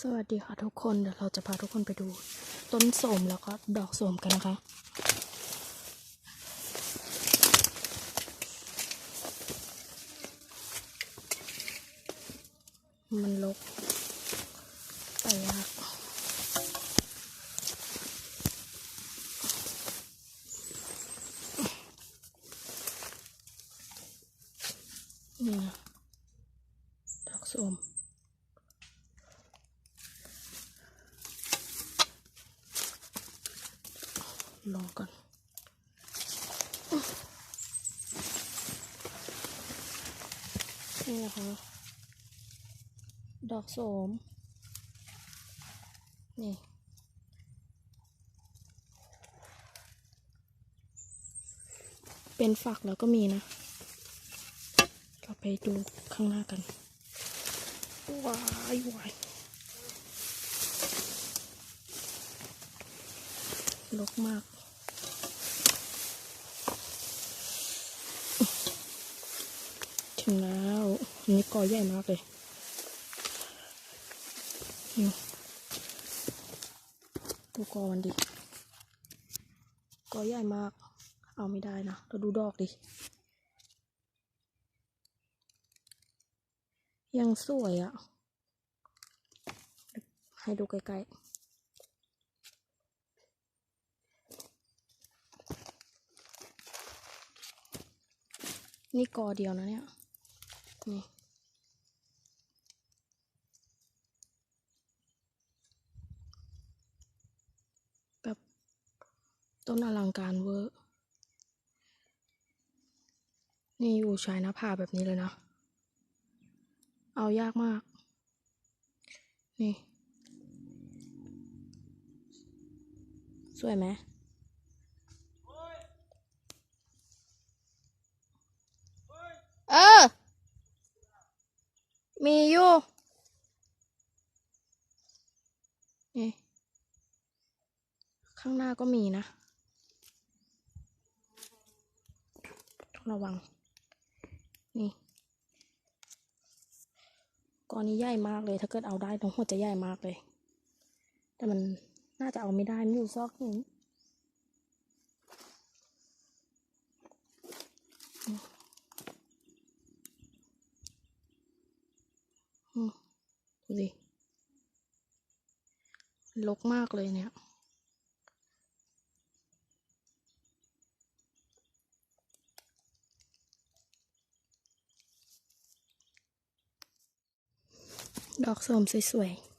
สวัสดีค่ะทุกคนเดี๋ยวเราจะพาทุกคนไปดู ต้นโสมแล้วก็ดอกโสมกันนะคะ มันลกไปยากนี่ดอกโสม ลองก่อนนี่นะคะดอกโสม นี่เป็นฝักแล้วก็มีนะ เราไปดูข้างหน้ากัน ว้ายวาย ลกมากถึงแล้วนนี้กอใหญ่มากเลยดูกอมันดิ กอใหญ่มาก เอาไม่ได้นะเราดูดอกดิ ยังสวยอะ่ะ ให้ดูใกล้ๆ นี่กอเดียวนะเนี่ย นี่แบบต้นอลังการเวอร์ นี่อยู่ชายน้าผาแบบนี้เลยนะ เอายากมาก นี่ สวยไหม เออ มีอยู่นี่ข้างหน้าก็มีนะต้องระวัง นี่ก้อนนี้ใหญ่มากเลย ถ้าเกิดเอาได้ตรงหัวจะใหญ่มากเลย แต่มันน่าจะเอาไม่ได้มันอยู่ซอกหิน ดูสิลกมากเลยเนี่ย ดอกส้มสวยๆ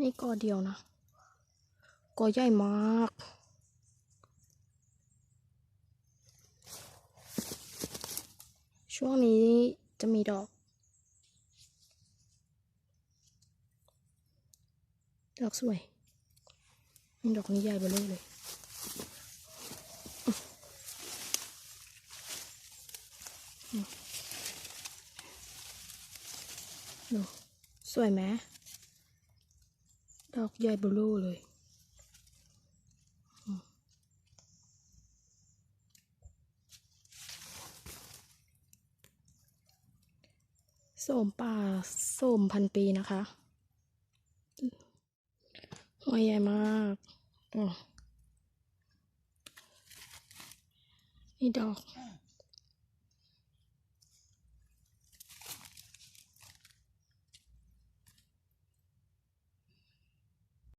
นี่กอเดียวนะกอใหญ่มาก ช่วงนี้จะมีดอก ดอกสวยดอกนี้ใหญ่เบ้อเร่อเลยดูสวยไหมดอกใหญ่เบลูเลย โสมป่าโสมพันปีนะคะหัวใหญ่มากอ๋อนี่ดอก